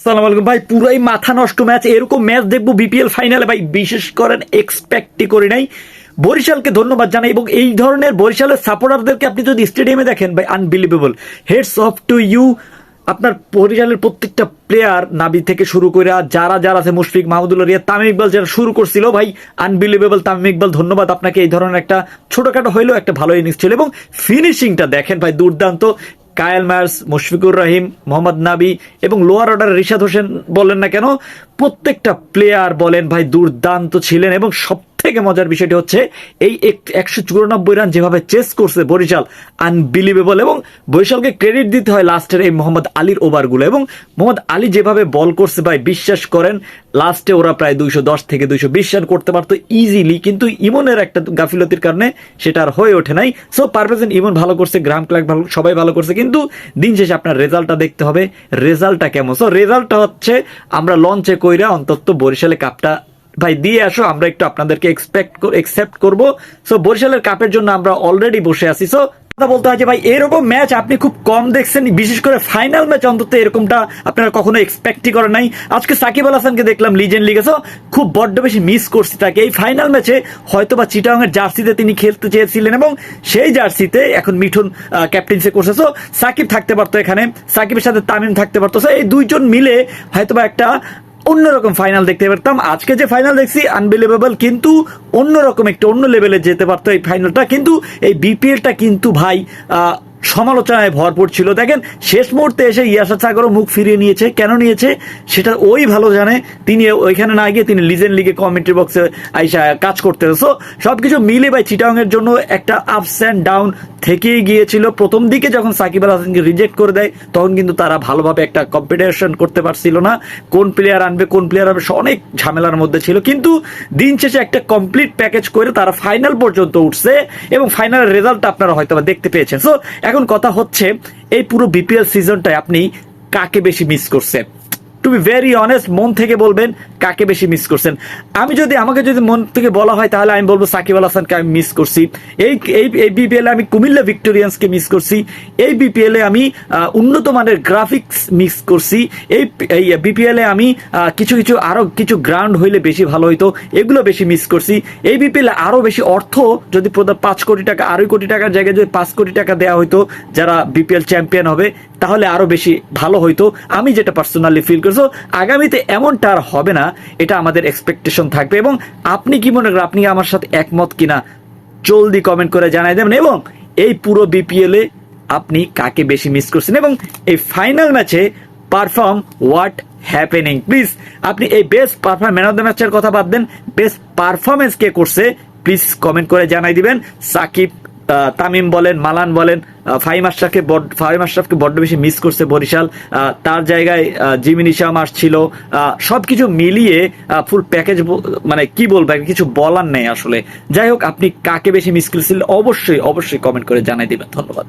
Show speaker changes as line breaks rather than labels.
সালাম আলাইকুম। ভাই, পুরাই মাথা নষ্ট ম্যাচ। এরকম ম্যাচ দেখব বিপিএল ফাইনালে। ভাই, বিশেষ করেন এক্সপেক্টই করি নাই। বরিশালকে ধন্যবাদ জানাই এবং এই ধরনের বরিশালের সাপোর্টারদেরকে আপনি যদি স্টেডিয়ামে দেখেন, ভাই unbelievable heads off to you আপনার বরিশালের প্রত্যেকটা প্লেয়ার নাবি থেকে শুরু করে যারা যারা আছে, মুশফিক মাহমুদুল্লাহ রিয়া তামিম ইকবাল যারা শুরু করছিল, ভাই আনবিলিভেবল তামিম ইকবাল, ধন্যবাদ আপনাকে। এই ধরনের একটা ছোটখাটো হইলেও একটা ভালো ইনিংস ছিল। এবং ফিনিশিংটা দেখেন, ভাই, দুর্দান্ত। কায়েল মায়ার্স মুশফিকুর রহিম, মোহাম্মদ নাবি এবং লোয়ার অর্ডার রিশাদ হোসেন বলেন না কেন, প্রত্যেকটা প্লেয়ার বলেন ভাই দুর্দান্ত ছিলেন এবং সব থেকে মজার বিষয়টি হচ্ছে, এই একশো চুরানব্বই রান যেভাবে চেস করছে বরিশাল আনবিলিভেবল এবং বরিশালকে ক্রেডিট দিতে হয় লাস্টের এই মোহাম্মদ আলীর ওভারগুলো এবং মোহাম্মদ আলী যেভাবে বল করছে ভাই, বিশ্বাস করেন লাস্টে ওরা প্রায় দুইশো দশ থেকে দুইশো বিশ রান করতে পারতো ইজিলি কিন্তু ইমনের একটা গাফিলতির কারণে সেটা আর হয়ে ওঠে নাই। সো পারফেকশন ইমন ভালো করছে গ্রাম ক্লার্ক ভালো, সবাই ভালো করছে, কিন্তু দিন শেষে আপনার রেজাল্টটা দেখতে হবে রেজাল্টটা কেমন? সো রেজাল্টটা হচ্ছে, আমরা লঞ্চে কইরা অন্তত বরিশালে কাপটা ভাই, দিয়ে আসো, আমরা একটু আপনাদেরকে এক্সপেক্ট একসেপ্ট করব। সো বরিশালের কাপের জন্য আমরা অলরেডি বসে আছি। সো কথা বলতে হয় যে, ভাই, এরকম ম্যাচ আপনি খুব কম দেখছেন, বিশেষ করে ফাইনাল ম্যাচ অন্তত এরকমটা আপনারা কখনো এক্সপেক্টই করেন নাই। আজকে সাকিব আল হাসানকে দেখলাম লিজেন্ড লিগে সো খুব বড্ড বেশি মিস করছি তাকে। এই ফাইনাল ম্যাচে হয়তো বা চিটাংয়ের জার্সিতে তিনি খেলতে চেয়েছিলেন এবং সেই জার্সিতে এখন মিঠুন ক্যাপ্টেন্সি করছে। সো সাকিব থাকতে পারতো এখানে, সাকিবের সাথে তামিম থাকতে পারতো। সো এই দুইজন মিলে হয়তো বা একটা অন্যরকম ফাইনাল দেখতে পারতাম। আজকে যে ফাইনাল দেখছি আনবিলিভেবল কিন্তু অন্যরকম একটা অন্য লেভেলে যেতে পারতো এই ফাইনালটা কিন্তু এই বিপিএলটা কিন্তু ভাই সমালোচনায় ভরপুর ছিল। দেখেন, শেষ মুহূর্তে এসে ইয়াসা সাগরও মুখ ফিরিয়ে নিয়েছে। কেন নিয়েছে? সেটা ওই ভালো জানে। তিনি ওইখানে না গিয়ে তিনি লিজেন্ড লিগে কমেন্ট্রি বক্সে আইসা কাজ করতে। সো সবকিছু মিলে ভাই চিটাং এর জন্য একটা আপস অ্যান্ড ডাউন থেকেই গিয়েছিল। প্রথম দিকে যখন সাকিব আল হাসানকে রিজেক্ট করে দেয়, তখন কিন্তু তারা ভালোভাবে একটা কম্পিটিশন করতে পারছিল না। কোন প্লেয়ার আনবে, কোন প্লেয়ার আনবে অনেক ঝামেলার মধ্যে ছিল। কিন্তু দিন শেষে একটা কমপ্লিট প্যাকেজ করে তারা ফাইনাল পর্যন্ত উঠছে এবং ফাইনালের রেজাল্টটা আপনারা হয়তো দেখতে পেয়েছেন। সো এখন কথা হচ্ছে, এই পুরো বিপিএল সিজনটায় আপনি কাকে বেশি মিস করছেন? টু বি ভেরি অনেস্ট মন থেকে বলবেন কাকে বেশি মিস করছেন? আমি যদি, আমাকে যদি মন থেকে বলা হয়, তাহলে আমি বলব সাকিব আল হাসানকে আমি মিস করছি। এই এই এই বিপিএল আমি কুমিল্লা ভিক্টোরিয়ান্সকে মিস করছি। এই বিপিএল আমি উন্নত মানের গ্রাফিক্স মিস করছি। এই এই বিপিএল আমি কিছু কিছু, আরও কিছু গ্রাউন্ড হইলে বেশি ভালো হইতো, এগুলো বেশি মিস করছি। এই বিপিএল এ আরও বেশি অর্থ, যদি পাঁচ কোটি টাকা, আড়াই কোটি টাকার জায়গায় যদি পাঁচ কোটি টাকা দেওয়া হইতো, যারা বিপিএল চ্যাম্পিয়ন হবে, তাহলে আরও বেশি ভালো হইতো। আমি যেটা পার্সোনালি ফিল করছ, আগামীতে এমনটা আর হবে না এটা আমাদের এক্সপেকটেশন থাকবে। এবং আপনি কি মনে করেন, আপনি আমার সাথে একমত কিনা? জলদি কমেন্ট করে জানাই দেবেন এবং এই পুরো বিপিএল আপনি কাকে বেশি মিস করছেন? এবং এই ফাইনাল ম্যাচে পারফর্ম হোয়াট হ্যাপেনিং প্লিজ আপনি এই best perform man of the ম্যাচের কথা বাদ দেন। বেস্ট পারফরমেন্স কে করছে প্লিজ কমেন্ট করে জানাই দিবেন। সাকিব তামিম বলেন, মালান বলেন ফাহিম আশরাফকে বড ফাহিম আশরাফকে বড্ড বেশি মিস করছে বরিশাল। তার জায়গায় জিমিন ইসাম আসছিল। সব কিছু মিলিয়ে ফুল প্যাকেজ মানে কি বলব কিছু বলার নেই আসলে। যাই হোক, আপনি কাকে বেশি মিস করেছিলেন? অবশ্যই অবশ্যই কমেন্ট করে জানাই দেবেন। ধন্যবাদ।